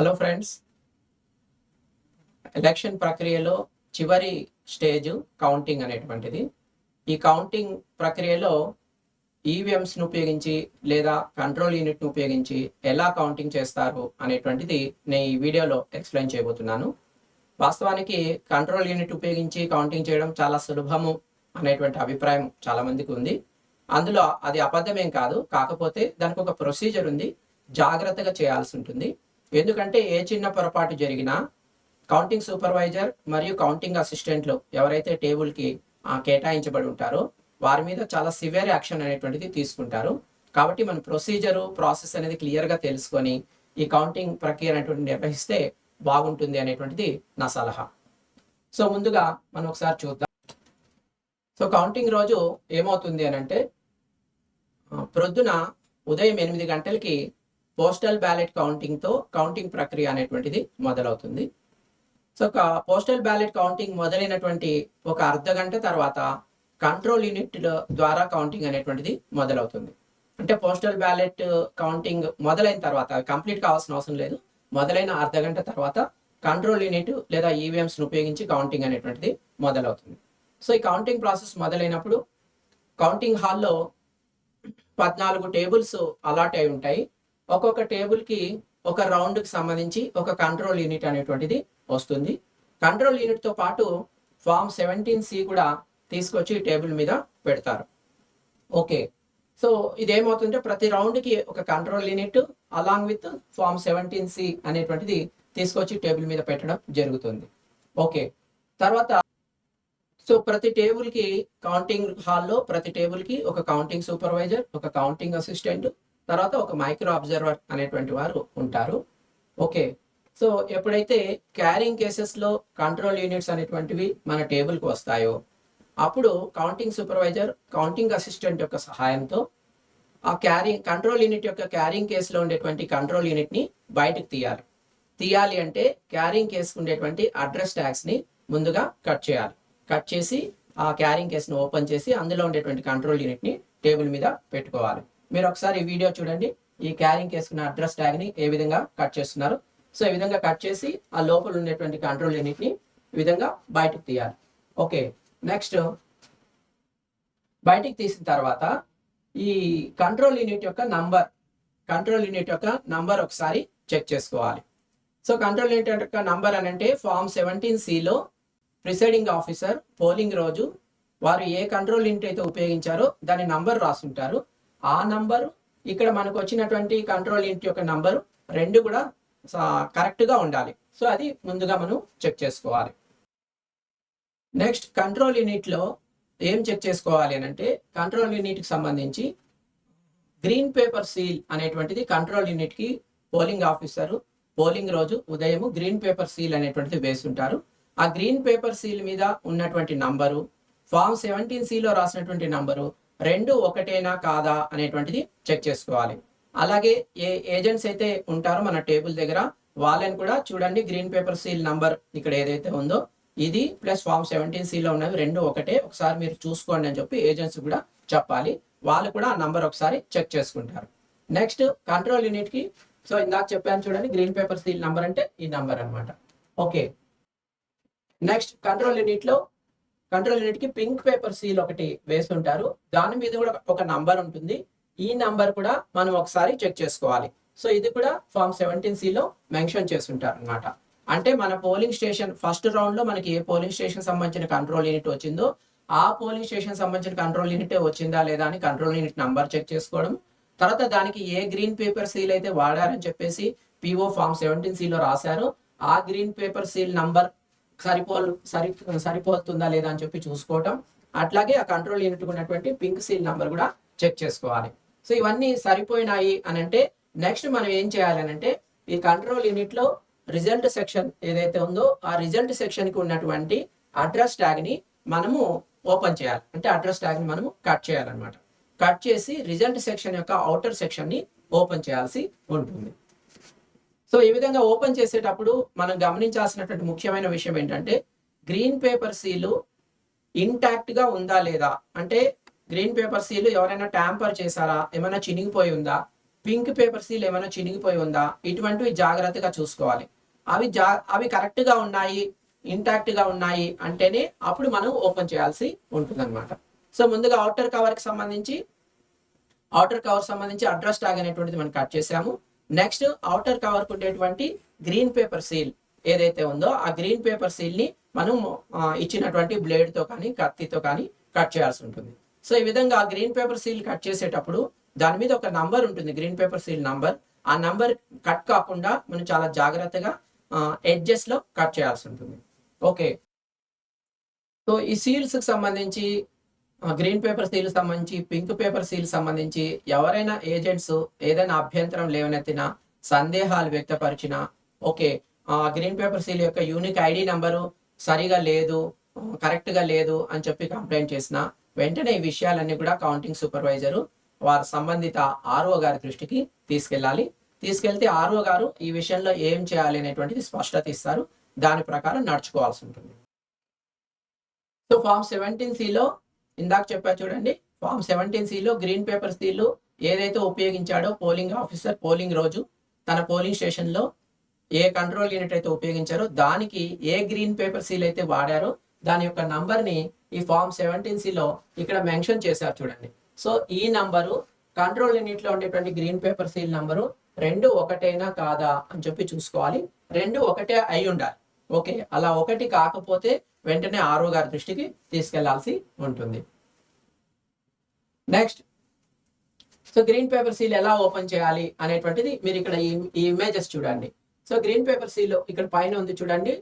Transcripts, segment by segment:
Hello friends. Election ప్రక్రియలో చివరి stage counting అనేటువంటిది. ఈ కౌంటింగ్ ప్రక్రియలో ఈవీఎంస్ను ఉపయోగించి లేదా కంట్రోల్ యూనిట్ను ఉపయోగించి ఎలా కౌంటింగ్ చేస్తారు అనేటువంటిది నేను ఈ వీడియోలో ఎక్స్ప్లెయిన్ చేయబోతున్నాను. వాస్తవానికి కంట్రోల్ యూనిట్ ఉపయోగించి కౌంటింగ్ చేయడం చాలా సులభము అనేటువంటి అభిప్రాయం చాలా మందికి ఉంది. అందులో అది అబద్ధమేం కాదు. కాకపోతే దానికి ఒక ప్రొసీజర్ ఉంది. జాగ్రత్తగా చేయాల్సి ఉంటుంది. ఎందుకంటే ఏ చిన్న పొరపాటు జరిగినా కౌంటింగ్ సూపర్వైజర్ మరియు కౌంటింగ్ అసిస్టెంట్లు ఎవరైతే టేబుల్కి కేటాయించబడి ఉంటారో వారి మీద చాలా సివియర్ యాక్షన్ అనేటువంటిది తీసుకుంటారు. కాబట్టి మన ప్రొసీజరు ప్రాసెస్ అనేది క్లియర్గా తెలుసుకొని ఈ కౌంటింగ్ ప్రక్రియ అనేటువంటి నిర్వహిస్తే బాగుంటుంది అనేటువంటిది నా సలహా. సో ముందుగా మనం ఒకసారి చూద్దాం. సో కౌంటింగ్ రోజు ఏమవుతుంది అని అంటే ప్రొద్దున ఉదయం ఎనిమిది గంటలకి పోస్టల్ బ్యాలెట్ కౌంటింగ్తో కౌంటింగ్ ప్రక్రియ అనేటువంటిది మొదలవుతుంది. సో ఒక పోస్టల్ బ్యాలెట్ కౌంటింగ్ మొదలైనటువంటి ఒక అర్ధ గంట తర్వాత కంట్రోల్ యూనిట్ ద్వారా కౌంటింగ్ అనేటువంటిది మొదలవుతుంది. అంటే పోస్టల్ బ్యాలెట్ కౌంటింగ్ మొదలైన తర్వాత కంప్లీట్ కావాల్సిన అవసరం లేదు. మొదలైన అర్ధ గంట తర్వాత కంట్రోల్ యూనిట్ లేదా ఈవీఎంస్ను ఉపయోగించి కౌంటింగ్ అనేటువంటిది మొదలవుతుంది. సో ఈ కౌంటింగ్ ప్రాసెస్ మొదలైనప్పుడు కౌంటింగ్ హాల్లో పద్నాలుగు టేబుల్స్ అలాట్ అయి ఉంటాయి. ఒక్కొక్క టేబుల్కి ఒక రౌండ్కి సంబంధించి ఒక కంట్రోల్ యూనిట్ అనేటువంటిది వస్తుంది. కంట్రోల్ యూనిట్తో పాటు ఫామ్ సెవెంటీన్ సి కూడా తీసుకొచ్చి టేబుల్ మీద పెడతారు. ఓకే. సో ఇదేమవుతుందంటే ప్రతి రౌండ్కి ఒక control unit along with form seventeen C అనేటువంటిది తీసుకొచ్చి టేబుల్ మీద పెట్టడం జరుగుతుంది. ఓకే. తర్వాత సో ప్రతి టేబుల్కి కౌంటింగ్ హాల్లో ప్రతి టేబుల్కి ఒక కౌంటింగ్ సూపర్వైజర్ ఒక కౌంటింగ్ అసిస్టెంట్ తర్వాత ఒక మైక్రో అబ్జర్వర్ అనేటువంటి వారు ఉంటారు. ఓకే. సో ఎప్పుడైతే క్యారింగ్ కేసెస్లో కంట్రోల్ యూనిట్స్ అనేటువంటివి మన టేబుల్కి వస్తాయో అప్పుడు కౌంటింగ్ సూపర్వైజర్ కౌంటింగ్ అసిస్టెంట్ యొక్క సహాయంతో ఆ క్యారింగ్ కంట్రోల్ యూనిట్ యొక్క క్యారింగ్ కేసులో ఉండేటువంటి కంట్రోల్ యూనిట్ని బయటకు తీయాలి. తీయాలి అంటే క్యారింగ్ కేసుకు ఉండేటువంటి అడ్రస్ ట్యాక్స్ని ముందుగా కట్ చేయాలి. కట్ చేసి ఆ క్యారింగ్ కేసును ఓపెన్ చేసి అందులో ఉండేటువంటి కంట్రోల్ యూనిట్ని టేబుల్ మీద పెట్టుకోవాలి. మీరు ఒకసారి ఈ వీడియో చూడండి. ఈ క్యారింగ్ కేసుకున్న అడ్రస్ ట్యాగ్ని ఏ విధంగా కట్ చేస్తున్నారు? సో ఈ విధంగా కట్ చేసి ఆ లోపల ఉండేటువంటి కంట్రోల్ యూనిట్ని ఈ విధంగా బయటకు తీయాలి. ఓకే నెక్స్ట్ బయటికి తీసిన తర్వాత ఈ కంట్రోల్ యూనిట్ యొక్క నంబర్ కంట్రోల్ యూనిట్ యొక్క నంబర్ ఒకసారి చెక్ చేసుకోవాలి. సో కంట్రోల్ యూనిట్ యొక్క నంబర్ అని అంటే ఫామ్ సెవెంటీన్ సిలో ప్రిసైడింగ్ ఆఫీసర్ పోలింగ్ రోజు వారు ఏ కంట్రోల్ యూనిట్ అయితే ఉపయోగించారో దాని నంబర్ రాసుంటారు. ఆ నంబరు ఇక్కడ మనకు వచ్చినటువంటి కంట్రోల్ యూనిట్ యొక్క నంబరు రెండు కూడా కరెక్ట్గా ఉండాలి. సో అది ముందుగా మనం చెక్ చేసుకోవాలి. నెక్స్ట్ కంట్రోల్ యూనిట్లో ఏం చెక్ చేసుకోవాలి అని అంటే కంట్రోల్ యూనిట్కి సంబంధించి గ్రీన్ పేపర్ సీల్ అనేటువంటిది కంట్రోల్ యూనిట్కి పోలింగ్ ఆఫీసరు పోలింగ్ రోజు ఉదయం గ్రీన్ పేపర్ సీల్ అనేటువంటిది వేస్తుంటారు ఆ గ్రీన్ పేపర్ సీల్ మీద ఉన్నటువంటి నంబరు ఫామ్ సెవెంటీన్ సిలో రాసినటువంటి నంబరు రెండు ఒకటేనా కాదా అనేటువంటిది చెక్ చేసుకోవాలి. అలాగే ఏ ఏజెంట్స్ అయితే ఉంటారో మన టేబుల్ దగ్గర వాళ్ళని కూడా చూడండి గ్రీన్ పేపర్ సీల్ నంబర్ ఇక్కడ ఏదైతే ఉందో ఇది ప్లస్ ఫామ్ సెవెంటీన్ సీలో ఉన్నవి రెండు ఒకటే ఒకసారి మీరు చూసుకోండి అని చెప్పి ఏజెంట్స్ కూడా చెప్పాలి. వాళ్ళు కూడా ఆ నంబర్ ఒకసారి చెక్ చేసుకుంటారు. నెక్స్ట్ కంట్రోల్ యూనిట్కి సో ఇందాక చెప్పాను చూడండి గ్రీన్ పేపర్ సీల్ నంబర్ అంటే ఈ నంబర్ అన్నమాట. ఓకే. నెక్స్ట్ కంట్రోల్ యూనిట్లో కంట్రోల్ యూనిట్కి పింక్ పేపర్ సీల్ ఒకటి వేసి ఉంటారు దాని మీద కూడా ఒక నంబర్ ఉంటుంది. ఈ నంబర్ కూడా మనం ఒకసారి చెక్ చేసుకోవాలి. సో ఇది కూడా ఫామ్ సెవెంటీన్ సిలో మెన్షన్ చేస్తుంటారు అనమాట అంటే మన పోలింగ్ స్టేషన్ ఫస్ట్ రౌండ్లో మనకి ఏ పోలింగ్ స్టేషన్ సంబంధించిన కంట్రోల్ యూనిట్ వచ్చిందో ఆ పోలింగ్ స్టేషన్ సంబంధించిన కంట్రోల్ యూనిట్ వచ్చిందా లేదా అని కంట్రోల్ యూనిట్ నంబర్ చెక్ చేసుకోవడం. తర్వాత దానికి ఏ గ్రీన్ పేపర్ సీల్ అయితే వాడారని చెప్పేసి పిఓ ఫామ్ సెవెంటీన్ సీలో రాశారు. ఆ గ్రీన్ పేపర్ సీల్ నంబర్ సరిపో సరి సరిపోతుందా లేదా అని చెప్పి చూసుకోవటం. అట్లాగే ఆ కంట్రోల్ యూనిట్ ఉన్నటువంటి పింక్ సీల్ నంబర్ కూడా చెక్ చేసుకోవాలి. సో ఇవన్నీ సరిపోయినాయి అని అంటే నెక్స్ట్ మనం ఏం చేయాలి అని అంటే ఈ కంట్రోల్ యూనిట్లో రిజల్ట్ సెక్షన్ ఏదైతే ఉందో ఆ రిజల్ట్ సెక్షన్కి ఉన్నటువంటి అడ్రస్ ట్యాగ్ని మనము ఓపెన్ చేయాలి. అంటే అడ్రస్ ట్యాగ్ని మనము కట్ చేయాలన్నమాట. కట్ చేసి రిజల్ట్ సెక్షన్ యొక్క అవుటర్ సెక్షన్ని ఓపెన్ చేయాల్సి ఉంటుంది. సో ఈ విధంగా ఓపెన్ చేసేటప్పుడు మనం గమనించాల్సినటువంటి ముఖ్యమైన విషయం ఏంటంటే గ్రీన్ పేపర్ సీలు ఇంటాక్ట్గా ఉందా లేదా? అంటే గ్రీన్ పేపర్ సీలు ఎవరైనా ట్యాంపర్ చేశారా? ఏమైనా చినిగిపోయి ఉందా? పింక్ పేపర్ సీల్ ఏమైనా చినిగిపోయి ఉందా? ఇటువంటివి జాగ్రత్తగా చూసుకోవాలి. అవి జా అవి కరెక్ట్గా ఉన్నాయి ఇంటాక్ట్గా ఉన్నాయి అంటేనే అప్పుడు మనం ఓపెన్ చేయాల్సి ఉంటుంది సో ముందుగా అవుటర్ కవర్కి సంబంధించి అవుటర్ కవర్ సంబంధించి అడ్రస్ ట్యాగ్ అనేటువంటిది మనం కట్ చేసాము నెక్స్ట్ అవుటర్ కవర్కు ఉండేటువంటి గ్రీన్ పేపర్ సీల్ ఏదైతే ఉందో ఆ గ్రీన్ పేపర్ సీల్ని మనం ఇచ్చినటువంటి బ్లేడ్తో కానీ కత్తితో కానీ కట్ చేయాల్సి ఉంటుంది. సో ఈ విధంగా గ్రీన్ పేపర్ సీల్ కట్ చేసేటప్పుడు దాని మీద ఒక నంబర్ ఉంటుంది గ్రీన్ పేపర్ సీల్ నంబర్ ఆ నంబర్ కట్ కాకుండా మనం చాలా జాగ్రత్తగా ఎడ్జెస్లో కట్ చేయాల్సి ఉంటుంది. ఓకే సో ఈ సీల్స్కి సంబంధించి గ్రీన్ పేపర్ సీల్ సంబంధించి పింక్ పేపర్ సీల్ సంబంధించి ఎవరైనా ఏజెంట్స్ ఏదైనా అభ్యంతరం లేవనెత్తినా సందేహాలు వ్యక్తపరిచిన ఓకే గ్రీన్ పేపర్ సీల్ యొక్క యూనిక్ ఐడి నంబరు సరిగా లేదు కరెక్ట్గా లేదు అని చెప్పి కంప్లైంట్ చేసిన వెంటనే ఈ విషయాలన్నీ కూడా కౌంటింగ్ సూపర్వైజరు వారి సంబంధిత ఆర్ఓ గారి దృష్టికి తీసుకెళ్ళాలి. తీసుకెళ్తే ఆర్ఓ గారు ఈ విషయంలో ఏం చేయాలి అనేటువంటిది స్పష్టత ఇస్తారు. దాని ప్రకారం నడుచుకోవాల్సి ఉంటుంది. సో ఫామ్ సెవెంటీన్ సిలో ఇందాక చెప్పా చూడండి ఫామ్ సెవెంటీన్ సిలో గ్రీన్ పేపర్ సీలు ఏదైతే ఉపయోగించాడో పోలింగ్ ఆఫీసర్ పోలింగ్ రోజు తన పోలింగ్ స్టేషన్లో ఏ కంట్రోల్ యూనిట్ అయితే ఉపయోగించారో దానికి ఏ గ్రీన్ పేపర్ సీల్ అయితే వాడారో దాని యొక్క నంబర్ని ఈ ఫామ్ సెవెంటీన్ సిలో ఇక్కడ మెన్షన్ చేశారు చూడండి. సో ఈ నంబరు కంట్రోల్ యూనిట్లో ఉండేటువంటి గ్రీన్ పేపర్ సీల్ నంబరు రెండు ఒకటేనా కాదా అని చెప్పి చూసుకోవాలి. రెండు ఒకటే అయి ఉండాలి. ఓకే అలా ఒకటి కాకపోతే వెంటనే ఆరో గారి దృష్టికి తీసుకెళ్ళాల్సి ఉంటుంది. Next so green paper seal ఎలా ఓపెన్ చేయాలి అనేటువంటిది మీరు ఇక్కడ ఈ ఇమేజెస్ చూడండి. సో గ్రీన్ పేపర్ సీల్ ఇక్కడ పైన ఉంది చూడండి.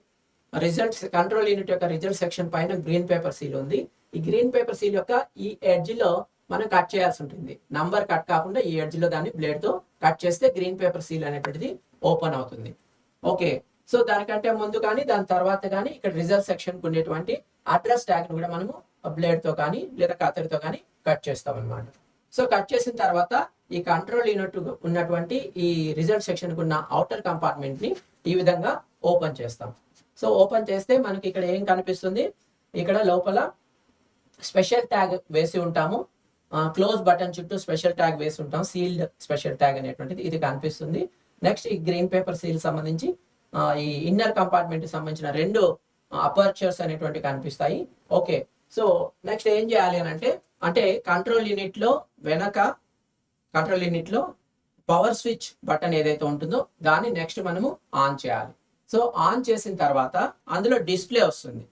రిజల్ట్స్ కంట్రోల్ యూనిట్ యొక్క రిజల్ట్ సెక్షన్ పైన గ్రీన్ పేపర్ సీల్ ఉంది. ఈ గ్రీన్ పేపర్ సీల్ యొక్క ఈ ఎడ్జ్లో మనం కట్ చేయాల్సి ఉంటుంది. నంబర్ కట్ కాకుండా ఈ ఎడ్జ్లో దాన్ని బ్లేడ్తో కట్ చేస్తే గ్రీన్ పేపర్ సీల్ అనేటువంటిది ఓపెన్ అవుతుంది. ఓకే సో దానికంటే ముందు కానీ దాని తర్వాత కానీ ఇక్కడ రిజల్ట్ సెక్షన్కు ఉండేటువంటి అడ్రస్ ట్యాగ్ కూడా మనము బ్లేడ్తో కానీ లేదా కత్తెరతో కానీ కట్ చేస్తాం అనమాట సో కట్ చేసిన తర్వాత ఈ కంట్రోల్ యూనిట్ ఉన్నటువంటి ఈ రిజల్ట్ సెక్షన్ ఉన్న అవుటర్ కంపార్ట్మెంట్ని ఈ విధంగా ఓపెన్ చేస్తాం. సో ఓపెన్ చేస్తే మనకి ఇక్కడ ఏం కనిపిస్తుంది? ఇక్కడ లోపల స్పెషల్ ట్యాగ్ వేసి ఉంటాము. క్లోజ్ బటన్ చుట్టూ స్పెషల్ ట్యాగ్ వేసి ఉంటాం. సీల్డ్ స్పెషల్ ట్యాగ్ అనేటువంటిది ఇది కనిపిస్తుంది. నెక్స్ట్ ఈ గ్రీన్ పేపర్ సీల్ సంబంధించి ఈ ఇన్నర్ కంపార్ట్మెంట్ సంబంధించిన రెండు అపర్చర్స్ అనేటువంటి కనిపిస్తాయి. ఓకే సో నెక్స్ట్ ఏం చేయాలి అని అంటే అంటే కంట్రోల్ యూనిట్లో వెనక కంట్రోల్ యూనిట్లో పవర్ స్విచ్ బటన్ ఏదైతే ఉంటుందో దాన్ని నెక్స్ట్ మనము ఆన్ చేయాలి. సో ఆన్ చేసిన తర్వాత అందులో డిస్ప్లే వస్తుంది.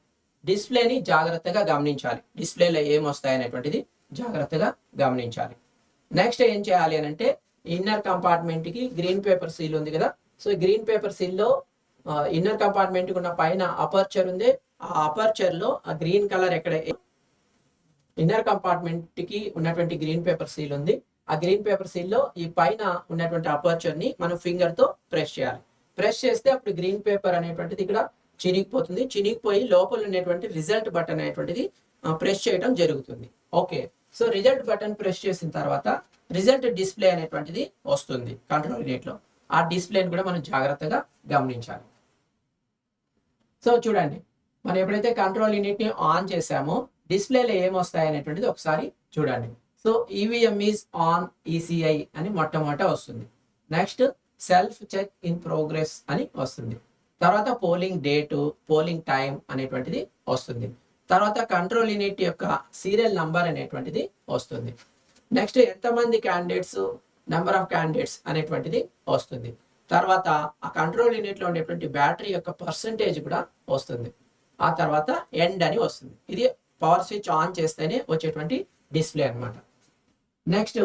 డిస్ప్లేని జాగ్రత్తగా గమనించాలి. డిస్ప్లేలో ఏం వస్తాయి అనేటువంటిది జాగ్రత్తగా గమనించాలి. నెక్స్ట్ ఏం చేయాలి అని అంటే ఇన్నర్ కంపార్ట్మెంట్కి గ్రీన్ పేపర్ సీల్ ఉంది కదా. సో గ్రీన్ పేపర్ సీల్లో ఇన్నర్ కంపార్ట్మెంట్ ఉన్న పైన అపర్చర్ ఉంది ఆ అపర్చర్లో ఆ గ్రీన్ కలర్ ఎక్కడ ఇన్నర్ కంపార్ట్మెంట్కి ఉన్నటువంటి గ్రీన్ పేపర్ సీల్ ఉంది. ఆ గ్రీన్ పేపర్ సీల్లో ఈ పైన ఉన్నటువంటి అపర్చర్ని మనం ఫింగర్తో ప్రెస్ చేయాలి. ప్రెస్ చేస్తే అప్పుడు గ్రీన్ పేపర్ అనేటువంటిది ఇక్కడ చినిగిపోతుంది. చినిగిపోయి లోపల ఉన్నటువంటి రిజల్ట్ బటన్ అనేటువంటిది ప్రెస్ చేయడం జరుగుతుంది. Okay so result button press చేసిన తర్వాత రిజల్ట్ డిస్ప్లే అనేటువంటిది వస్తుంది కంట్రోల్ యూనిట్లో. ఆ డిస్ప్లేని కూడా మనం జాగ్రత్తగా గమనించాలి. సో చూడండి మనం ఎప్పుడైతే కంట్రోల్ యూనిట్ని ఆన్ చేసామో డిస్ప్లేలో ఏమొస్తాయి అనేటువంటిది ఒకసారి చూడండి. So EVM is on ECI అని మొట్టమొదట వస్తుంది. Next self check in progress అని వస్తుంది. తర్వాత పోలింగ్ డేటు పోలింగ్ టైం అనేటువంటిది వస్తుంది. తర్వాత కంట్రోల్ యూనిట్ యొక్క సీరియల్ నంబర్ అనేటువంటిది వస్తుంది. నెక్స్ట్ ఎంతమంది క్యాండిడేట్స్ నెంబర్ ఆఫ్ క్యాండిడేట్స్ అనేటువంటిది వస్తుంది. తర్వాత ఆ కంట్రోల్ యూనిట్లో ఉండేటువంటి బ్యాటరీ యొక్క పర్సంటేజ్ కూడా వస్తుంది. ఆ తర్వాత ఎండ్ అని వస్తుంది. ఇది పవర్ స్విచ్ ఆన్ చేస్తేనే వచ్చేటువంటి డిస్ప్లే అన్నమాట. నెక్స్ట్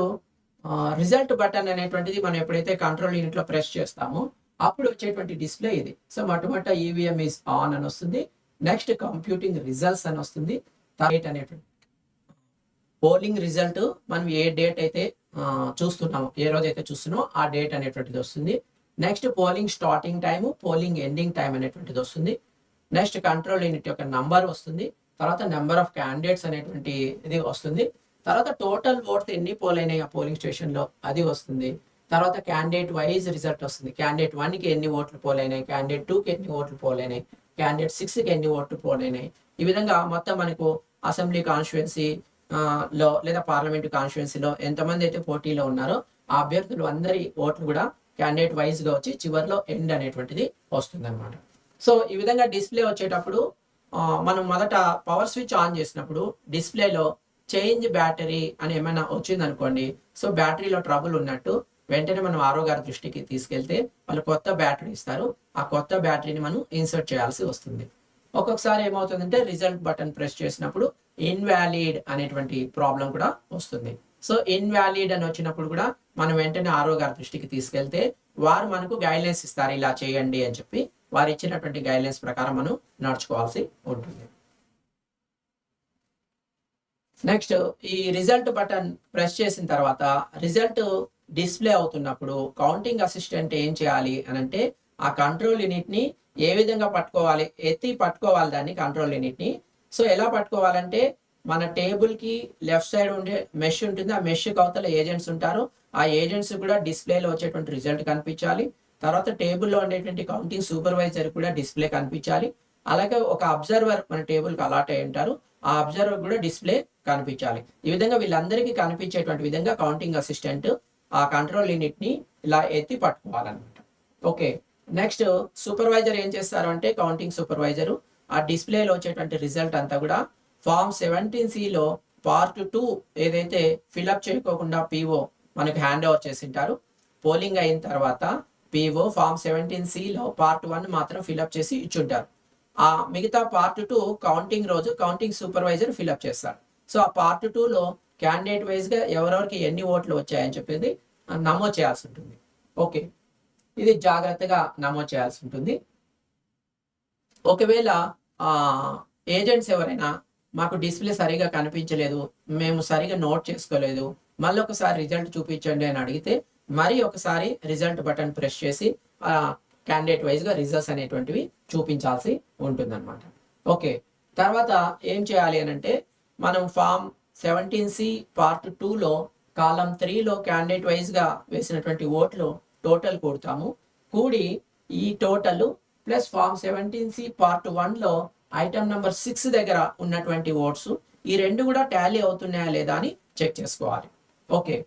రిజల్ట్ బటన్ అనేటువంటిది మనం ఎప్పుడైతే కంట్రోల్ యూనిట్లో ప్రెస్ చేస్తామో అప్పుడు వచ్చేటువంటి డిస్ప్లే ఇది. సో మొట్టమొదట ఈవీఎం ఈస్ ఆన్ అని వస్తుంది. నెక్స్ట్ కంప్యూటింగ్ రిజల్ట్స్ అని వస్తుంది. డేట్ అనేటువంటి పోలింగ్ రిజల్ట్ మనం ఏ డేట్ అయితే ఆ, చూస్తున్నామో ఏ రోజు అయితే చూస్తున్నామో ఆ డేట్ అనేటువంటిది వస్తుంది. Next polling starting time polling ending time అనేటువంటిది వస్తుంది. నెక్స్ట్ కంట్రోల్ యూనిట్ యొక్క నంబర్ వస్తుంది. తర్వాత నెంబర్ ఆఫ్ క్యాండిడేట్స్ అనేటువంటి ఇది వస్తుంది. తర్వాత టోటల్ ఓట్స్ ఎన్ని పోల్ అయినాయి ఆ పోలింగ్ స్టేషన్లో అది వస్తుంది. తర్వాత క్యాండిడేట్ వైజ్ రిజల్ట్ వస్తుంది. క్యాండిడేట్ వన్కి ఎన్ని ఓట్లు పోల్ అయినాయి? క్యాండిడేట్ టూకి ఎన్ని ఓట్లు పోల్ అయినాయి? క్యాండిడేట్ సిక్స్కి ఎన్ని ఓట్లు పోల్ అయినాయి? ఈ విధంగా మొత్తం మనకు అసెంబ్లీ కాన్స్టిట్యున్సీ లో లేదా పార్లమెంట్ కాన్స్టిట్యున్సీలో ఎంతమంది అయితే పోటీలో ఉన్నారో ఆ అభ్యర్థులు అందరి ఓట్లు కూడా క్యాండిడేట్ వైజ్గా వచ్చి చివరిలో ఎండ్ అనేటువంటిది వస్తుంది అనమాట సో ఈ విధంగా డిస్ప్లే వచ్చేటప్పుడు మనం మొదట పవర్ స్విచ్ ఆన్ చేసినప్పుడు డిస్ప్లేలో చేంజ్ బ్యాటరీ అని ఏమైనా వచ్చిందనుకోండి సో బ్యాటరీలో ట్రబుల్ ఉన్నట్టు వెంటనే మనం ఆరో గారి దృష్టికి తీసుకెళ్తే వాళ్ళు కొత్త బ్యాటరీ ఇస్తారు. ఆ కొత్త బ్యాటరీని మనం ఇన్సర్ట్ చేయాల్సి వస్తుంది. ఒక్కొక్కసారి ఏమవుతుందంటే రిజల్ట్ బటన్ ప్రెస్ చేసినప్పుడు ఇన్వాలిడ్ అనేటువంటి ప్రాబ్లం కూడా వస్తుంది. సో ఇన్వాలిడ్ అని వచ్చినప్పుడు కూడా మనం వెంటనే ఆరో గారి దృష్టికి తీసుకెళ్తే వారు మనకు గైడ్లైన్స్ ఇస్తారు ఇలా చేయండి అని చెప్పి వారు ఇచ్చినటువంటి గైడ్లైన్స్ ప్రకారం మనం నడుచుకోవాల్సి ఉంటుంది. నెక్స్ట్ ఈ రిజల్ట్ బటన్ ప్రెస్ చేసిన తర్వాత రిజల్ట్ డిస్ప్లే అవుతున్నప్పుడు కౌంటింగ్ అసిస్టెంట్ ఏం చేయాలి అని అంటే ఆ కంట్రోల్ యూనిట్ని ఏ విధంగా పట్టుకోవాలి ఎత్తి పట్టుకోవాలి దాన్ని కంట్రోల్ యూనిట్ని సో ఎలా పట్టుకోవాలంటే మన టేబుల్కి లెఫ్ట్ సైడ్ ఉండే మెష్ ఉంటుంది ఆ మెష్ అవతల ఏజెంట్స్ ఉంటారు. ఆ ఏజెంట్స్ కూడా డిస్ప్లేలో వచ్చేటువంటి రిజల్ట్ కనిపించాలి. తర్వాత టేబుల్లో ఉండేటువంటి కౌంటింగ్ సూపర్వైజర్ కూడా డిస్ప్లే కనిపించాలి. అలాగే ఒక అబ్జర్వర్ మన టేబుల్కి అలాట్ అయి ఉంటారు. ఆ అబ్జర్వర్ కూడా డిస్ప్లే కనిపించాలి. ఈ విధంగా వీళ్ళందరికీ కనిపించేటువంటి విధంగా కౌంటింగ్ అసిస్టెంట్ ఆ కంట్రోల్ యూనిట్ని ఇలా ఎత్తి పట్టుకోవాలన్నమాట. ఓకే నెక్స్ట్ సూపర్వైజర్ ఏం చేస్తారు అంటే కౌంటింగ్ సూపర్వైజర్. ఆ డిస్ప్లేలో వచ్చేటువంటి రిజల్ట్ అంతా కూడా ఫామ్ సెవెంటీన్ సిలో పార్ట్ టూ ఏదైతే ఫిలప్ చేయకోకుండా పీఓ మనకు హ్యాండ్ ఓవర్ చేసింటారు. పోలింగ్ అయిన తర్వాత పిఓ ఫామ్ సెవెంటీన్ సిలో పార్ట్ వన్ మాత్రం ఫిలప్ చేసి ఇచ్చుంటారు. ఆ మిగతా పార్ట్ టూ కౌంటింగ్ రోజు కౌంటింగ్ సూపర్వైజర్ ఫిలప్ చేస్తారు. సో ఆ పార్ట్ టూలో క్యాండిడేట్ వైజ్గా ఎవరెవరికి ఎన్ని ఓట్లు వచ్చాయని చెప్పేది నమోదు చేయాల్సి ఉంటుంది. ఓకే ఇది జాగ్రత్తగా నమోదు చేయాల్సి ఉంటుంది. ఒకవేళ ఏజెంట్స్ ఎవరైనా మాకు డిస్ప్లే సరిగా కనిపించలేదు మేము సరిగా నోట్ చేసుకోలేదు మళ్ళీ ఒకసారి రిజల్ట్ చూపించండి అని అడిగితే మరి ఒకసారి రిజల్ట్ బటన్ ప్రెస్ చేసి ఆ క్యాండిడేట్ వైజ్గా రిజల్ట్స్ అనేటువంటివి చూపించాల్సి ఉంటుందన్నమాట. ఓకే. తర్వాత ఏం చేయాలి అని అంటే మనం ఫామ్ సెవెంటీన్ సి పార్ట్ టూలో కాలం త్రీలో క్యాండిడేట్ వైజ్గా వేసినటువంటి ఓట్లు టోటల్ కూడతాము. కూడి ఈ total plus form seventeen C part వన్లో ఐటమ్ నెంబర్ సిక్స్ దగ్గర ఉన్నటువంటి ఓట్స్ ఈ రెండు కూడా టాలీ అవుతున్నాయా లేదా అని చెక్ చేసుకోవాలి. ఓకే.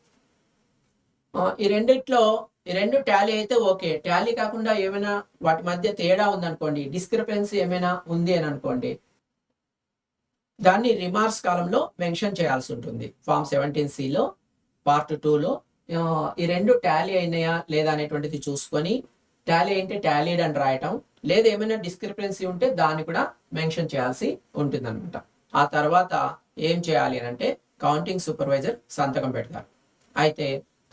ఈ రెండిట్లో ఈ రెండు టాలీ అయితే ఓకే. టాలీ కాకుండా ఏమైనా వాటి మధ్య తేడా ఉందనుకోండి డిస్క్రిపెన్సీ ఏమైనా ఉంది అని అనుకోండి దాన్ని రిమార్క్స్ కాలంలో మెన్షన్ చేయాల్సి ఉంటుంది. ఫామ్ సెవెంటీన్ సిలో పార్ట్ టూలో ఈ రెండు టాలీ అయినాయా లేదా అనేటువంటిది చూసుకొని టాలీ అంటే టాలీడ్ అని రాయటం లేదా ఏమైనా డిస్క్రిపెన్సీ ఉంటే దాన్ని కూడా మెన్షన్ చేయాల్సి ఉంటుంది ఆ తర్వాత ఏం చేయాలి అని అంటే కౌంటింగ్ సూపర్వైజర్ సంతకం పెడతారు. అయితే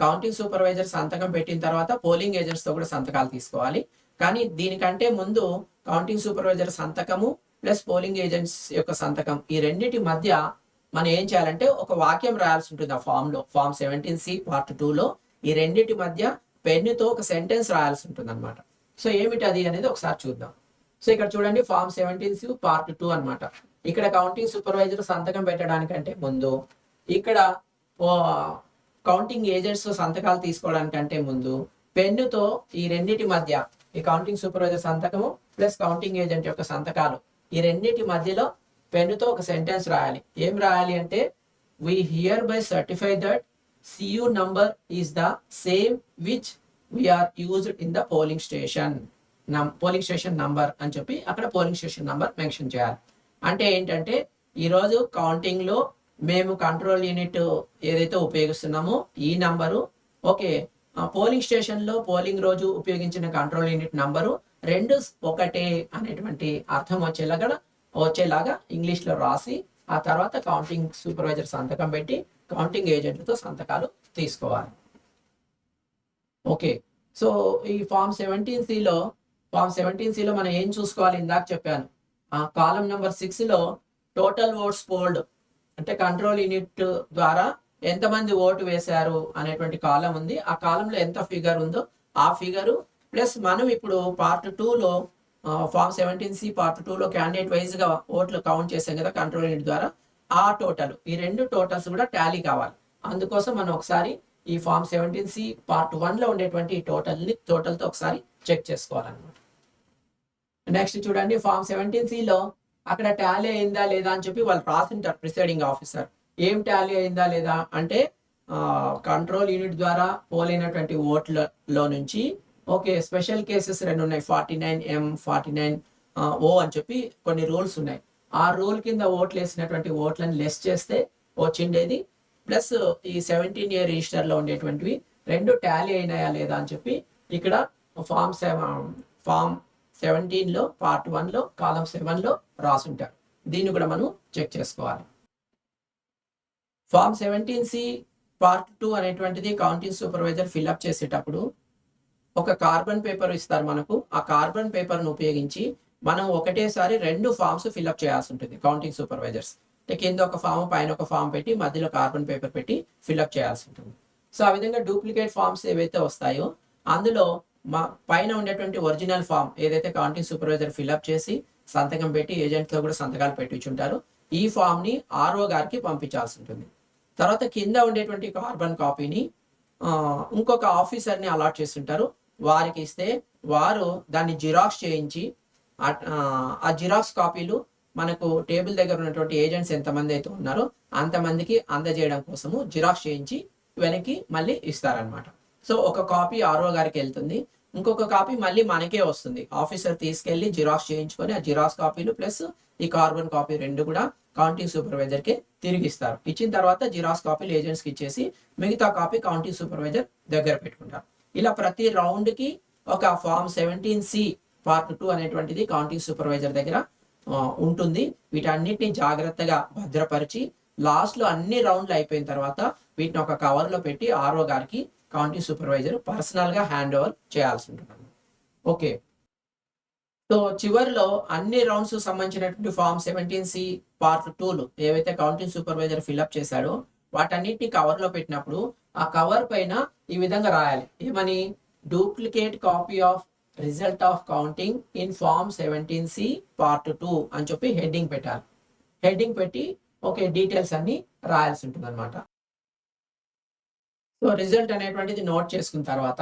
కౌంటింగ్ సూపర్వైజర్ సంతకం పెట్టిన తర్వాత పోలింగ్ ఏజెంట్స్తో కూడా సంతకాలు తీసుకోవాలి. కానీ దీనికంటే ముందు కౌంటింగ్ సూపర్వైజర్ సంతకము ప్లస్ పోలింగ్ ఏజెంట్స్ యొక్క సంతకం ఈ రెండింటి మధ్య మనం ఏం చేయాలంటే ఒక వాక్యం రాయాల్సి ఉంటుంది ఆ ఫామ్లో form seventeen C part two లో. ఈ రెండింటి మధ్య పెన్నుతో ఒక సెంటెన్స్ రాయాల్సి ఉంటుంది అనమాట సో ఏమిటి అది అనేది ఒకసారి చూద్దాం. సో ఇక్కడ చూడండి form seventeen C part two అన్నమాట. ఇక్కడ కౌంటింగ్ సూపర్వైజర్ సంతకం పెట్టడానికంటే ముందు ఇక్కడ కౌంటింగ్ ఏజెంట్స్ సంతకాలు తీసుకోవడానికంటే ముందు పెన్నుతో ఈ రెండింటి మధ్య ఈ కౌంటింగ్ సూపర్వైజర్ సంతకము ప్లస్ కౌంటింగ్ ఏజెంట్ యొక్క సంతకాలు. ఈ రెండింటి మధ్యలో పెన్నుతో ఒక సెంటెన్స్ రాయాలి. ఏం రాయాలి అంటే we here by certify that CU number is the same which we are used in the polling station polling station number అని చెప్పి అక్కడ పోలింగ్ స్టేషన్ నంబర్ మెన్షన్ చేయాలి. అంటే ఏంటంటే ఈరోజు కౌంటింగ్లో మేము కంట్రోల్ యూనిట్ ఏదైతే ఉపయోగిస్తున్నామో ఈ నంబరు ఓకే పోలింగ్ స్టేషన్లో పోలింగ్ రోజు ఉపయోగించిన కంట్రోల్ యూనిట్ నంబరు రెండు ఒకటే అనేటువంటి అర్థం వచ్చేలాగా వచ్చేలాగా ఇంగ్లీష్లో రాసి ఆ తర్వాత కౌంటింగ్ సూపర్వైజర్ సంతకం పెట్టి కౌంటింగ్ ఏజెంట్లతో సంతకాలు తీసుకోవాలి. ఓకే సో ఈ ఫామ్ సెవెంటీన్ సిలో ఫామ్ సెవెంటీన్ సిలో మనం ఏం చూసుకోవాలి? ఇందాక చెప్పాను. కాలం నెంబర్ సిక్స్లో టోటల్ ఓట్స్ పోల్డ్ అంటే కంట్రోల్ యూనిట్ ద్వారా ఎంతమంది ఓటు వేశారు అనేటువంటి కాలం ఉంది. ఆ కాలంలో ఎంత ఫిగర్ ఉందో ఆ ఫిగరు. ప్లస్ మనం ఇప్పుడు పార్ట్ టూలో ఫామ్ సెవెంటీన్ సి పార్ట్ టూలో క్యాండిడేట్ వైజ్గా ఓట్లు కౌంట్ చేసాం కదా కంట్రోల్ యూనిట్ ద్వారా. ఆ టోటల్ ఈ రెండు టోటల్స్ కూడా టాలీ కావాలి. అందుకోసం మనం ఒకసారి ఈ ఫామ్ సెవెంటీన్ సి పార్ట్ వన్లో ఉండేటువంటి ఈ టోటల్ని టోటల్తో ఒకసారి చెక్ చేసుకోవాలన్నమాట. నెక్స్ట్ చూడండి ఫామ్ సెవెంటీన్లో అక్కడ టాలీ అయిందా లేదా అని చెప్పి వాళ్ళు రాసింటారు ప్రిసైడింగ్ ఆఫీసర్ ఏం టాలీ అయిందా లేదా అంటే కంట్రోల్ యూనిట్ ద్వారా పోలైనటువంటి ఓట్లలో నుంచి ఓకే స్పెషల్ కేసెస్ రెండు ఉన్నాయి forty nine M forty nine O అని చెప్పి కొన్ని రూల్స్ ఉన్నాయి. ఆ రూల్ కింద ఓట్లు వేసినటువంటి ఓట్లను లెస్ చేస్తే వచ్చిండేది. ప్లస్ ఈ సెవెంటీన్ ఇయర్ రిజిస్టర్లో ఉండేటువంటివి రెండు టాలీ అయినాయా లేదా అని చెప్పి ఇక్కడ ఫామ్ సెవెన్ ఫామ్ సెవెంటీన్లో పార్ట్ వన్లో కాలం సెవెన్లో రాసుంటారు దీన్ని కూడా మనం చెక్ చేసుకోవాలి. Form seventeen C part two అనేటువంటిది కౌంటింగ్ సూపర్వైజర్ ఫిల్అప్ చేసేటప్పుడు ఒక కార్బన్ పేపర్ ఇస్తారు మనకు. ఆ కార్బన్ పేపర్ను ఉపయోగించి మనం ఒకటేసారి రెండు ఫామ్స్ ఫిల్అప్ చేయాల్సి ఉంటుంది కౌంటింగ్ సూపర్వైజర్స్ కింద ఒక ఫామ్ పైన ఒక ఫామ్ పెట్టి మధ్యలో కార్బన్ పేపర్ పెట్టి ఫిల్అప్ చేయాల్సి ఉంటుంది. సో ఆ విధంగా డూప్లికేట్ ఫామ్స్ ఏవైతే వస్తాయో అందులో మా పైన ఉండేటువంటి ఒరిజినల్ ఫామ్ ఏదైతే కౌంటింగ్ సూపర్వైజర్ ఫిల్అప్ చేసి సంతకం పెట్టి ఏజెంట్తో కూడా సంతకాలు పెట్టించుంటారు ఈ ఫామ్ని ఆర్ఓ గారికి పంపించాల్సి ఉంటుంది. తర్వాత కింద ఉండేటువంటి కార్బన్ కాపీని ఇంకొక ఆఫీసర్ని అలాట్ చేస్తుంటారు. వారికి ఇస్తే వారు దాన్ని జిరాక్స్ చేయించి ఆ- ఆ జిరాక్స్ కాపీలు మనకు టేబుల్ దగ్గర ఉన్నటువంటి ఏజెంట్స్ ఎంతమంది అయితే ఉన్నారో అంతమందికి అందజేయడం కోసము జిరాక్స్ చేయించి వెనక్కి మళ్ళీ ఇస్తారనమాట సో ఒక కాపీ ఆర్ఓ గారికి వెళ్తుంది. ఇంకొక కాపీ మళ్ళీ మనకే వస్తుంది. ఆఫీసర్ తీసుకెళ్ళి జిరాక్స్ చేయించుకొని ఆ జిరాక్స్ కాపీలు ప్లస్ ఈ కార్బన్ కాపీ రెండు కూడా కౌంటింగ్ సూపర్వైజర్కి తిరిగి ఇస్తారు ఇచ్చిన తర్వాత జిరాక్స్ కాపీలు ఏజెంట్స్కి ఇచ్చేసి మిగతా కాపీ కౌంటింగ్ సూపర్వైజర్ దగ్గర పెట్టుకుంటారు. ఇలా ప్రతి రౌండ్కి ఒక form seventeen C part two అనేటువంటిది కౌంటింగ్ సూపర్వైజర్ దగ్గర ఉంటుంది. వీటన్నిటిని జాగ్రత్తగా భద్రపరిచి లాస్ట్లో అన్ని రౌండ్లు అయిపోయిన తర్వాత వీటిని ఒక కవర్లో పెట్టి ఆర్ఓ గారికి కౌంటింగ్ సూపర్వైజర్ పర్సనల్గా హ్యాండ్ ఓవర్ చేయాల్సి ఉంటుంది. ఓకే సో చివరిలో అన్ని రౌండ్స్ సంబంధించినటువంటి ఫామ్ సెవెంటీన్ సి పార్ట్ టూలు ఏవైతే కౌంటింగ్ సూపర్వైజర్ ఫిల్అప్ చేశాడో వాటన్నిటిని కవర్లో పెట్టినప్పుడు ఆ కవర్ పైన ఈ విధంగా రాయాలి. ఏమని? Duplicate copy of result of counting in form seventeen C part two అని చెప్పి హెడ్డింగ్ పెట్టాలి. హెడ్డింగ్ పెట్టి ఓకే డీటెయిల్స్ అన్ని రాయాల్సి ఉంటుంది అనమాట సో రిజల్ట్ అనేటువంటిది నోట్ చేసుకున్న తర్వాత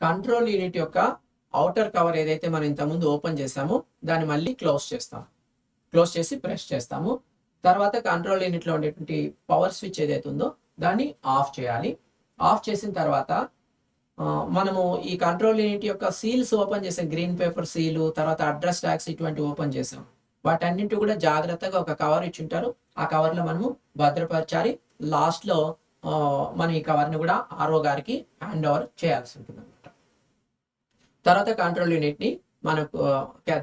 కంట్రోల్ యూనిట్ యొక్క అవుటర్ కవర్ ఏదైతే మనం ఇంతకుముందు ఓపెన్ చేసామో దాన్ని మళ్ళీ క్లోజ్ చేస్తాం. క్లోజ్ చేసి ప్రెస్ చేస్తాము. తర్వాత కంట్రోల్ యూనిట్లో ఉండేటువంటి పవర్ స్విచ్ ఏదైతే ఉందో దాన్ని ఆఫ్ చేయాలి. ఆఫ్ చేసిన తర్వాత మనము ఈ కంట్రోల్ యూనిట్ యొక్క సీల్స్ ఓపెన్ చేసాం. గ్రీన్ పేపర్ సీలు తర్వాత అడ్రస్ ట్యాక్స్ ఇటువంటి ఓపెన్ చేసాం. వాటన్నింటి కూడా జాగ్రత్తగా ఒక కవర్ ఇచ్చి ఉంటారు. ఆ కవర్లో మనము భద్రపరచాలి. లాస్ట్లో మనం ఈ కవర్ని కూడా ఆర్ఓ గారికి హ్యాండ్ ఓవర్ చేయాల్సి ఉంటుంది అనమాట తర్వాత కంట్రోల్ యూనిట్ని మనకు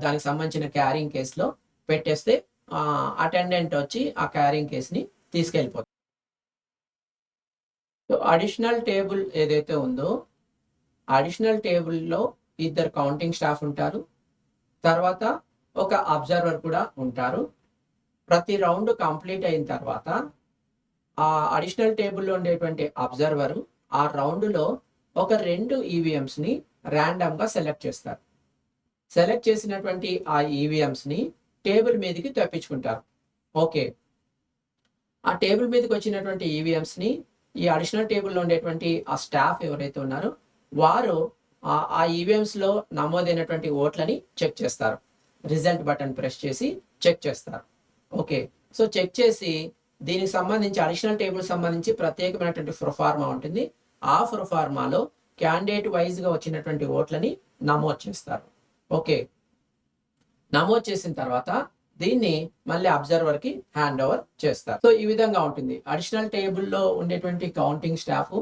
దానికి సంబంధించిన క్యారింగ్ కేసులో పెట్టేస్తే అటెండెంట్ వచ్చి ఆ క్యారింగ్ కేసుని తీసుకెళ్ళిపోతుంది సో అడిషనల్ టేబుల్ ఏదైతే ఉందో అడిషనల్ టేబుల్లో ఇద్దరు కౌంటింగ్ స్టాఫ్ ఉంటారు. తర్వాత ఒక అబ్జర్వర్ కూడా ఉంటారు. ప్రతి రౌండ్ కంప్లీట్ అయిన తర్వాత ఆ అడిషనల్ టేబుల్లో ఉండేటువంటి అబ్జర్వర్ ఆ రౌండ్లో ఒక రెండు ఈవీఎంస్ని ర్యాండమ్గా సెలెక్ట్ చేస్తారు. సెలెక్ట్ చేసినటువంటి ఆ ఈవీఎంస్ని టేబుల్ మీదకి తెప్పించుకుంటారు. ఓకే. ఆ టేబుల్ మీదకి వచ్చినటువంటి ఈవీఎంస్ని ఈ అడిషనల్ టేబుల్లో ఉండేటువంటి ఆ స్టాఫ్ ఎవరైతే ఉన్నారో వారు ఆ- ఈవీఎంస్లో నమోదైనటువంటి ఓట్లని చెక్ చేస్తారు. రిజల్ట్ బటన్ ప్రెస్ చేసి చెక్ చేస్తారు. ఓకే. సో చెక్ చేసి దీనికి సంబంధించి అడిషనల్ టేబుల్ సంబంధించి ప్రత్యేకమైనటువంటి ప్రొఫార్మా ఉంటుంది. ఆ ప్రొఫార్మాలో క్యాండిడేట్ వైజ్గా వచ్చినటువంటి ఓట్లని నమోదు చేస్తారు. ఓకే నమోదు చేసిన తర్వాత దీన్ని మళ్ళీ అబ్జర్వర్కి హ్యాండ్ ఓవర్ చేస్తారు. సో ఈ విధంగా ఉంటుంది. అడిషనల్ టేబుల్లో ఉండేటువంటి కౌంటింగ్ స్టాఫ్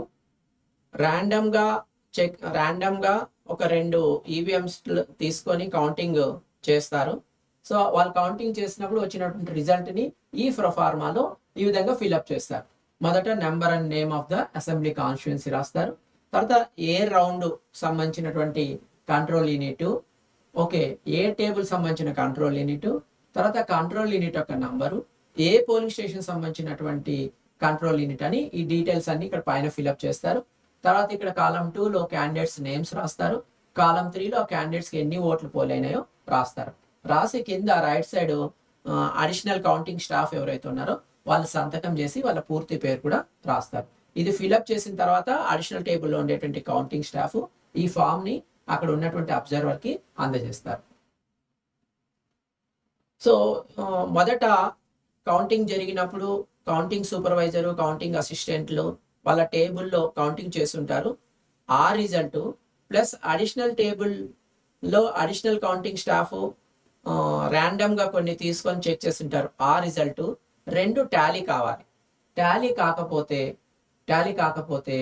ర్యాండమ్గా చెక్ ర్యాండమ్గా ఒక రెండు ఈవీఎంస్ తీసుకొని కౌంటింగ్ చేస్తారు. సో వాళ్ళు కౌంటింగ్ చేసినప్పుడు వచ్చినటువంటి రిజల్ట్ని ఈ ప్రొఫార్మాలో ఈ విధంగా ఫిల్అప్ చేస్తారు. మొదట number and name of the assembly constituency రాస్తారు. తర్వాత ఏ రౌండ్ సంబంధించినటువంటి కంట్రోల్ యూనిట్ ఓకే ఏ టేబుల్ సంబంధించిన కంట్రోల్ యూనిట్ తర్వాత కంట్రోల్ యూనిట్ యొక్క నంబరు ఏ పోలింగ్ స్టేషన్ సంబంధించినటువంటి కంట్రోల్ యూనిట్ అని ఈ డీటెయిల్స్ అన్ని ఇక్కడ పైన ఫిల్అప్ చేస్తారు. తర్వాత ఇక్కడ కాలం లో క్యాండిడేట్స్ నేమ్స్ రాస్తారు. కాలం త్రీలో క్యాండిడేట్స్కి ఎన్ని ఓట్లు పోలైనాయో రాస్తారు. రాసి కింద right side additional counting staff ఎవరైతే ఉన్నారో వాళ్ళు సంతకం చేసి వాళ్ళ పూర్తి పేరు కూడా రాస్తారు. ఇది ఫిల్అప్ చేసిన తర్వాత అడిషనల్ టేబుల్లో ఉండేటువంటి కౌంటింగ్ స్టాఫ్ ఈ ఫామ్ని అక్కడ ఉన్నటువంటి అబ్జర్వర్కి అందజేస్తారు. సో మొదట కౌంటింగ్ జరిగినప్పుడు కౌంటింగ్ సూపర్వైజరు కౌంటింగ్ అసిస్టెంట్లు వాళ్ళ టేబుల్లో కౌంటింగ్ చేస్తుంటారు. ఆ రిజల్ట్ ప్లస్ అడిషనల్ టేబుల్లో అడిషనల్ కౌంటింగ్ స్టాఫ్ ర్యాండమ్గా కొన్ని తీసుకొని చెక్ చేస్తుంటారు. ఆ రిజల్ట్ రెండు టాలీ కావాలి. టాలీ కాకపోతే టాలీ కాకపోతే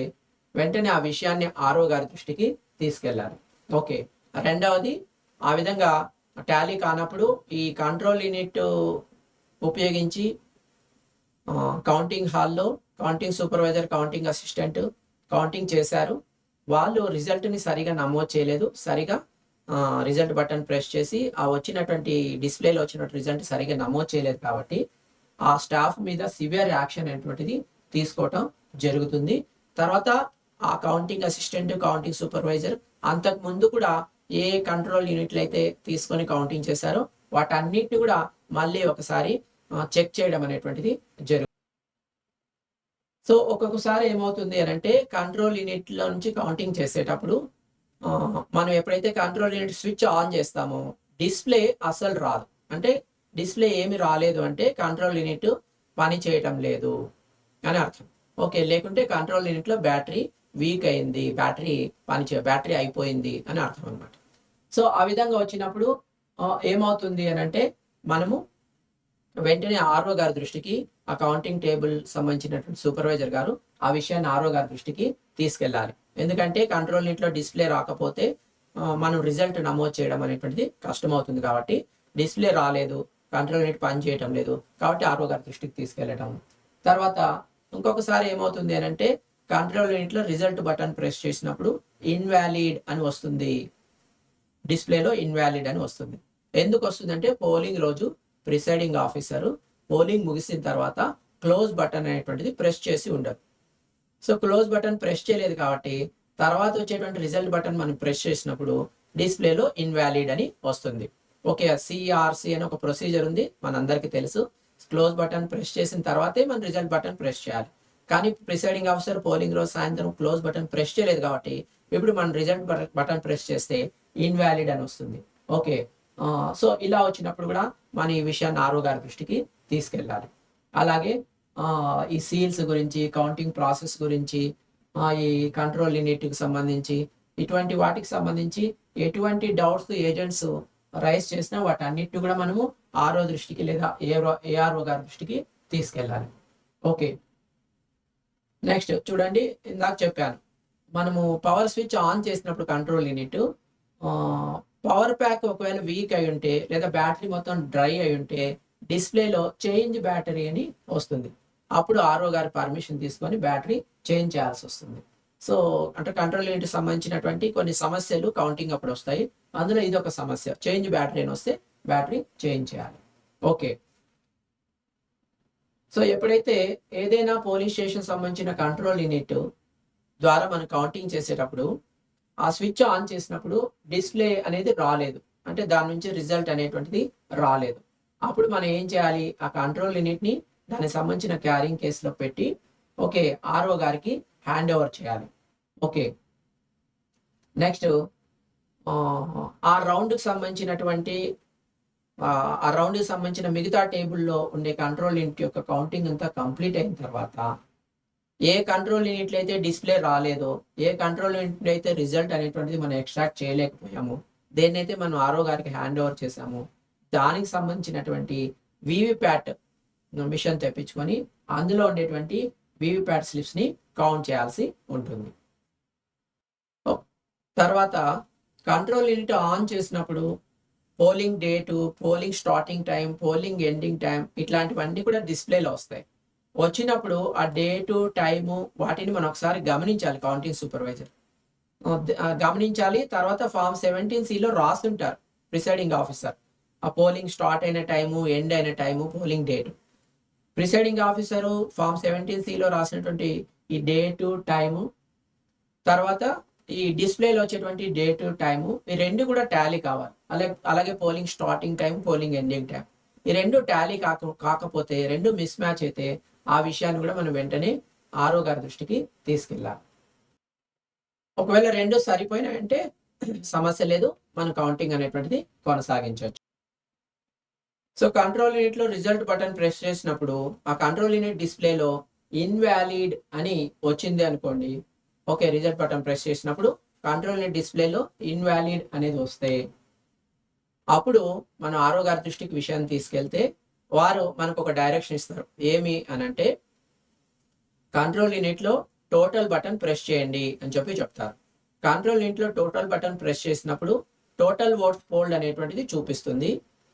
వెంటనే ఆ విషయాన్ని ఆరో గారి దృష్టికి తీసుకెళ్ళాలి ఓకే. రెండవది ఆ విధంగా టాలీ కానప్పుడు ఈ కంట్రోల్ యూనిట్ ఉపయోగించి కౌంటింగ్ హాల్లో counting supervisor counting assistant counting చేశారు. వాళ్ళు రిజల్ట్ని సరిగా నమోదు చేయలేదు. సరిగా రిజల్ట్ బటన్ ప్రెస్ చేసి ఆ వచ్చినటువంటి డిస్ప్లేలో వచ్చినటువంటి రిజల్ట్ సరిగా నమోదు చేయలేదు కాబట్టి ఆ స్టాఫ్ మీద సివియర్ యాక్షన్ అనేటువంటిది తీసుకోవటం జరుగుతుంది. తర్వాత ఆ కౌంటింగ్ అసిస్టెంట్ కౌంటింగ్ సూపర్వైజర్ అంతకు ముందు కూడా ఏ కంట్రోల్ యూనిట్లు అయితే తీసుకొని కౌంటింగ్ చేశారో వాటన్నిటిని కూడా మళ్ళీ ఒకసారి చెక్ చేయడం అనేటువంటిది జరుగుతుంది సో ఒక్కొక్కసారి ఏమవుతుంది అని అంటే కంట్రోల్ యూనిట్లో నుంచి కౌంటింగ్ చేసేటప్పుడు మనం ఎప్పుడైతే కంట్రోల్ యూనిట్ స్విచ్ ఆన్ చేస్తామో డిస్ప్లే అసలు రాదు. అంటే డిస్ప్లే ఏమి రాలేదు అంటే కంట్రోల్ యూనిట్ పని చేయటం లేదు అని అర్థం. ఓకే లేకుంటే కంట్రోల్ యూనిట్లో బ్యాటరీ వీక్ అయింది బ్యాటరీ పని చే బ్యాటరీ అయిపోయింది అని అర్థం అనమాట సో ఆ విధంగా వచ్చినప్పుడు ఏమవుతుంది అని అంటే మనము వెంటనే ఆర్ఓ గారి దృష్టికి ఆ కౌంటింగ్ టేబుల్ సంబంధించినటువంటి సూపర్వైజర్ గారు ఆ విషయాన్ని ఆర్ఓ గారి దృష్టికి తీసుకెళ్ళాలి. ఎందుకంటే కంట్రోల్ యూనిట్లో డిస్ప్లే రాకపోతే మనం రిజల్ట్ నమోదు చేయడం అనేటువంటిది కష్టమవుతుంది కాబట్టి డిస్ప్లే రాలేదు కంట్రోల్ యూనిట్ పని చేయటం లేదు. కాబట్టి ఆర్ఓ గారి దృష్టికి తీసుకెళ్ళటం. తర్వాత ఇంకొకసారి ఏమవుతుంది అని అంటే కంట్రోల్ యూనిట్లో రిజల్ట్ బటన్ ప్రెస్ చేసినప్పుడు ఇన్వాలిడ్ అని వస్తుంది. డిస్ప్లేలో ఇన్వాలిడ్ అని వస్తుంది. ఎందుకు వస్తుందంటే పోలింగ్ రోజు ప్రిసైడింగ్ ఆఫీసరు పోలింగ్ ముగిసిన తర్వాత క్లోజ్ బటన్ అనేటువంటిది ప్రెస్ చేసి ఉండదు. సో క్లోజ్ బటన్ ప్రెస్ చేయలేదు కాబట్టి తర్వాత వచ్చేటువంటి రిజల్ట్ బటన్ మనం ప్రెస్ చేసినప్పుడు డిస్ప్లేలో ఇన్వాలిడ్ అని వస్తుంది. ఓకే సిఆర్సి అని ఒక ప్రొసీజర్ ఉంది మనందరికీ తెలుసు. క్లోజ్ బటన్ ప్రెస్ చేసిన తర్వాతే మనం రిజల్ట్ బటన్ ప్రెస్ చేయాలి. కానీ ప్రిసైడింగ్ ఆఫీసర్ పోలింగ్ రోజు సాయంత్రం క్లోజ్ బటన్ ప్రెస్ చేయలేదు కాబట్టి ఇప్పుడు మనం రిజల్ట్ బటన్ ప్రెస్ చేస్తే ఇన్వాలిడ్ అని వస్తుంది. ఓకే సో ఇలా వచ్చినప్పుడు కూడా మన ఈ విషయాన్ని ఆరో గారి దృష్టికి తీసుకెళ్ళాలి. అలాగే ఈ సీల్స్ గురించి కౌంటింగ్ ప్రాసెస్ గురించి ఈ కంట్రోల్ యూనిట్కి సంబంధించి ఇటువంటి వాటికి సంబంధించి ఎటువంటి డౌట్స్ ఏజెంట్స్ రైస్ చేసిన వాటి వాటన్నిటిని కూడా మనము ఆరో దృష్టికి లేదా ఏఆర్ఓ ఏఆర్ఓ గారి దృష్టికి తీసుకెళ్ళాలి. ఓకే. నెక్స్ట్ చూడండి ఇందాక చెప్పాను. మనము పవర్ స్విచ్ ఆన్ చేసినప్పుడు కంట్రోల్ యూనిట్ పవర్ ప్యాక్ ఒకవేళ వీక్ అయి ఉంటే లేదా బ్యాటరీ మొత్తం డ్రై అయి ఉంటే డిస్ప్లేలో చేంజ్ బ్యాటరీ అని వస్తుంది. అప్పుడు ఆర్ఓ గారి పర్మిషన్ తీసుకొని బ్యాటరీ చేంజ్ చేయాల్సి వస్తుంది. సో అంటే కంట్రోల్ యూనిట్ సంబంధించినటువంటి కొన్ని సమస్యలు కౌంటింగ్ అప్పుడు వస్తాయి. అందులో ఇది ఒక సమస్య. చేంజ్ బ్యాటరీ అని వస్తే బ్యాటరీ చేంజ్ చేయాలి. ఓకే. సో ఎప్పుడైతే ఏదైనా పోలీస్ స్టేషన్ సంబంధించిన కంట్రోల్ యూనిట్ ద్వారా మనం కౌంటింగ్ చేసేటప్పుడు ఆ స్విచ్ ఆన్ చేసినప్పుడు డిస్ప్లే అనేది రాలేదు. అంటే దాని నుంచి రిజల్ట్ అనేటువంటిది రాలేదు. అప్పుడు మనం ఏం చేయాలి? ఆ కంట్రోల్ యూనిట్ని దానికి సంబంధించిన క్యారింగ్ కేసులో పెట్టి ఓకే ఆర్ఓ గారికి హ్యాండ్ ఓవర్ చేయాలి. ఓకే. నెక్స్ట్ ఆ రౌండ్కి సంబంధించినటువంటి ఆ, రౌండ్కి సంబంధించిన మిగతా టేబుల్లో ఉండే కంట్రోల్ యూనిట్ యొక్క కౌంటింగ్ అంతా కంప్లీట్ అయిన తర్వాత ఏ కంట్రోల్ యూనిట్లు అయితే డిస్ప్లే రాలేదో ఏ కంట్రోల్ యూనిట్ అయితే రిజల్ట్ అనేటువంటిది మనం ఎక్స్ట్రాక్ట్ చేయలేకపోయాము దేన్నైతే మనం ఆరో గారికి హ్యాండ్ ఓవర్ చేసాము దానికి సంబంధించినటువంటి వివిప్యాట్ మిషన్ తెప్పించుకొని అందులో ఉండేటువంటి వివిప్యాట్ స్లిప్స్ని కౌంట్ చేయాల్సి ఉంటుంది. తర్వాత కంట్రోల్ యూనిట్ ఆన్ చేసినప్పుడు polling date polling starting time polling ending time ఇట్లాంటివన్నీ కూడా డిస్ప్లేలో వస్తాయి. వచ్చినప్పుడు ఆ డేటు టైము వాటిని మనం ఒకసారి గమనించాలి కౌంటింగ్ సూపర్వైజర్ గమనించాలి తర్వాత ఫామ్ సెవెంటీన్ సిలో రాస్తుంటారు ప్రిసైడింగ్ ఆఫీసర్. ఆ పోలింగ్ స్టార్ట్ అయిన టైము ఎండ్ అయిన time polling date. Presiding officer form seventeen సిలో రాసినటువంటి ఈ డేటు టైము తర్వాత ఈ డిస్ప్లేలో వచ్చేటువంటి డేట్ టైము ఈ రెండు కూడా టాలీ కావాలి. అలాగే అలాగే polling starting time polling ending time ఈ రెండు టాలీ కాక కాకపోతే రెండు మిస్ మ్యాచ్ అయితే ఆ విషయాన్ని కూడా మనం వెంటనే ఆరో గారి దృష్టికి తీసుకెళ్ళాలి. ఒకవేళ రెండు సరిపోయినాయంటే సమస్య లేదు. మనం కౌంటింగ్ అనేటువంటిది కొనసాగించవచ్చు. సో కంట్రోల్ యూనిట్లో రిజల్ట్ బటన్ ప్రెస్ చేసినప్పుడు ఆ కంట్రోల్ యూనిట్ డిస్ప్లేలో ఇన్వాలిడ్ అని వచ్చింది అనుకోండి ఓకే రిజల్ట్ బటన్ ప్రెస్ చేసినప్పుడు కంట్రోల్ డిస్ప్లేలో ఇన్వాలిడ్ అనేది వస్తాయి అప్పుడు మనం ఆరో గారి దృష్టికి విషయాన్ని తీసుకెళ్తే వారు మనకు ఒక డైరెక్షన్ ఇస్తారు. ఏమి అని అంటే కంట్రోల్ యూనిట్లో టోటల్ బటన్ ప్రెస్ చేయండి అని చెప్పి చెప్తారు. కంట్రోల్ యూనిట్లో టోటల్ బటన్ ప్రెస్ చేసినప్పుడు టోటల్ ఓట్స్ పోల్డ్ అనేటువంటిది చూపిస్తుంది.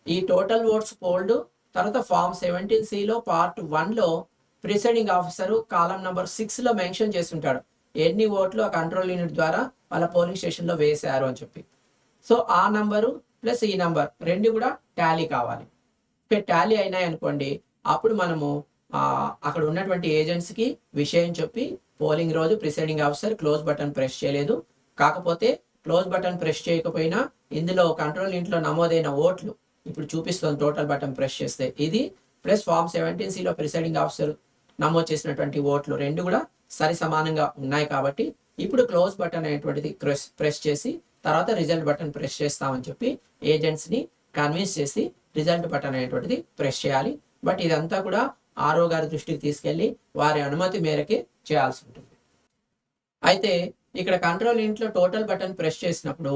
ఈ టోటల్ ఓట్స్ పోల్డ్ తర్వాత ఫామ్ సెవెంటీన్ సిలో పార్ట్ వన్లో ప్రిసైడింగ్ ఆఫీసర్ కాలం నెంబర్ సిక్స్లో మెన్షన్ చేసి ఉంటాడు. ఎన్ని ఓట్లు ఆ కంట్రోల్ యూనిట్ ద్వారా వాళ్ళ పోలింగ్ స్టేషన్లో వేశారు అని చెప్పి. సో ఆ నంబరు ప్లస్ ఈ నంబర్ రెండు కూడా టాలీ కావాలి. టాలీ అయినాయి అనుకోండి అప్పుడు మనము అక్కడ ఉన్నటువంటి ఏజెంట్స్కి విషయం చెప్పి పోలింగ్ రోజు presiding officer close button press చేయలేదు. కాకపోతే క్లోజ్ బటన్ ప్రెస్ చేయకపోయినా ఇందులో కంట్రోల్ ఇంట్లో నమోదైన ఓట్లు ఇప్పుడు చూపిస్తుంది టోటల్ బటన్ ప్రెస్ చేస్తే. ఇది ప్లస్ ఫామ్ సెవెంటీన్ సిలో ప్రిసైడింగ్ ఆఫీసర్ నమోదు చేసినటువంటి ఓట్లు రెండు కూడా సరి సమానంగా ఉన్నాయి కాబట్టి ఇప్పుడు క్లోజ్ బటన్ అనేటువంటిది ప్రెస్ ప్రెస్ చేసి తర్వాత రిజల్ట్ బటన్ ప్రెస్ చేస్తామని చెప్పి ఏజెంట్స్ని కన్విన్స్ చేసి రిజల్ట్ బటన్ అనేటువంటిది ప్రెస్ చేయాలి. బట్ ఇదంతా కూడా ఆరో గారి దృష్టికి తీసుకెళ్ళి వారి అనుమతి మేరకే చేయాల్సి ఉంటుంది. అయితే ఇక్కడ కంట్రోల్ ఇంట్లో టోటల్ బటన్ ప్రెస్ చేసినప్పుడు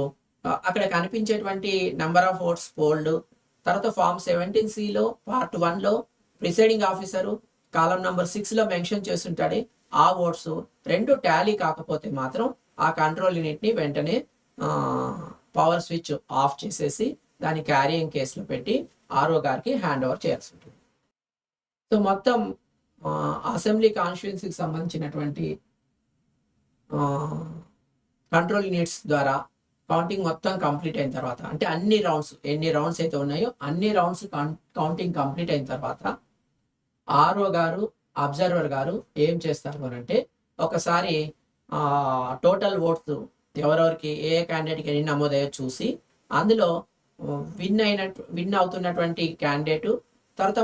అక్కడ కనిపించేటువంటి నెంబర్ ఆఫ్ ఓట్స్ పోల్డ్ తర్వాత ఫామ్ సెవెంటీన్ సిలో పార్ట్ వన్లో ప్రిసైడింగ్ ఆఫీసరు కాలం నంబర్ సిక్స్లో మెన్షన్ చేస్తుంటాడే ఆ ఓట్స్ రెండు టాలీ కాకపోతే మాత్రం ఆ కంట్రోల్ యూనిట్ని వెంటనే పవర్ స్విచ్ ఆఫ్ చేసేసి దాని క్యారియింగ్ కేసులో పెట్టి ఆర్ఓ గారికి హ్యాండ్ ఓవర్ చేయాల్సి ఉంటుంది సో మొత్తం అసెంబ్లీ కాన్స్టిట్యున్సీకి సంబంధించినటువంటి కంట్రోల్ యూనిట్స్ ద్వారా కౌంటింగ్ మొత్తం కంప్లీట్ అయిన తర్వాత అంటే అన్ని రౌండ్స్ ఎన్ని రౌండ్స్ అయితే ఉన్నాయో అన్ని రౌండ్స్ కౌంటింగ్ కంప్లీట్ అయిన తర్వాత ఆర్ఓ గారు అబ్జర్వర్ గారు ఏం చేస్తారు అని అంటే ఒకసారి టోటల్ ఓట్స్ ఎవరెవరికి ఏ క్యాండిడేట్కి ఎన్ని నమోదయ్యో చూసి అందులో విన్ అయిన విన్ అవుతున్నటువంటి క్యాండిడేట్ తర్వాత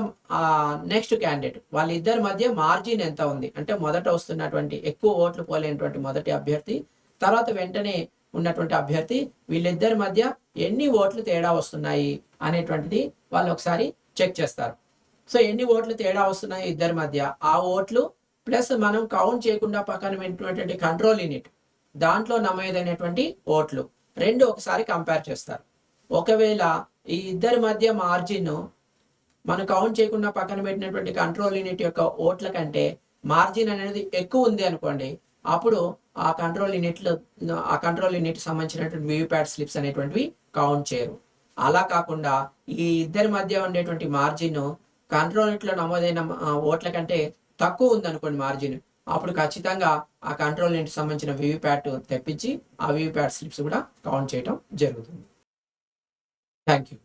నెక్స్ట్ క్యాండిడేట్ వాళ్ళిద్దరి మధ్య మార్జిన్ ఎంత ఉంది? అంటే మొదట వస్తున్నటువంటి ఎక్కువ ఓట్లు పోలేనటువంటి మొదటి అభ్యర్థి తర్వాత వెంటనే ఉన్నటువంటి అభ్యర్థి వీళ్ళిద్దరి మధ్య ఎన్ని ఓట్లు తేడా వస్తున్నాయి అనేటువంటిది వాళ్ళు ఒకసారి చెక్ చేస్తారు. సో ఎన్ని ఓట్లు తేడా వస్తున్నాయి ఇద్దరి మధ్య? ఆ ఓట్లు ప్లస్ మనం కౌంట్ చేయకుండా పక్కన పెట్టినటువంటి కంట్రోల్ యూనిట్. దాంట్లో నమోదైనటువంటి ఓట్లు. రెండు ఒకసారి కంపేర్ చేస్తారు. ఒకవేళ ఈ ఇద్దరి మధ్య మార్జిన్ మనం కౌంట్ చేయకుండా పక్కన పెట్టినటువంటి కంట్రోల్ యూనిట్ యొక్క ఓట్ల కంటే మార్జిన్ అనేది ఎక్కువ ఉంది అనుకోండి అప్పుడు ఆ కంట్రోల్ యూనిట్లు ఆ కంట్రోల్ యూనిట్ సంబంధించినటువంటి వీవీప్యాట్ స్లిప్స్ అనేటువంటివి కౌంట్ చేయరు. అలా కాకుండా ఈ ఇద్దరి మధ్య ఉండేటువంటి మార్జిన్ కంట్రోల్ నమోదైన ఓట్ల కంటే తక్కువ ఉందనుకోండి మార్జిన్. అప్పుడు ఖచ్చితంగా ఆ కంట్రోల్ నెట్ సంబంధించిన వీవీప్యాట్ తెప్పించి ఆ వీవీప్యాట్ స్లిప్స్ కూడా కౌంట్ చేయడం జరుగుతుంది. Thank you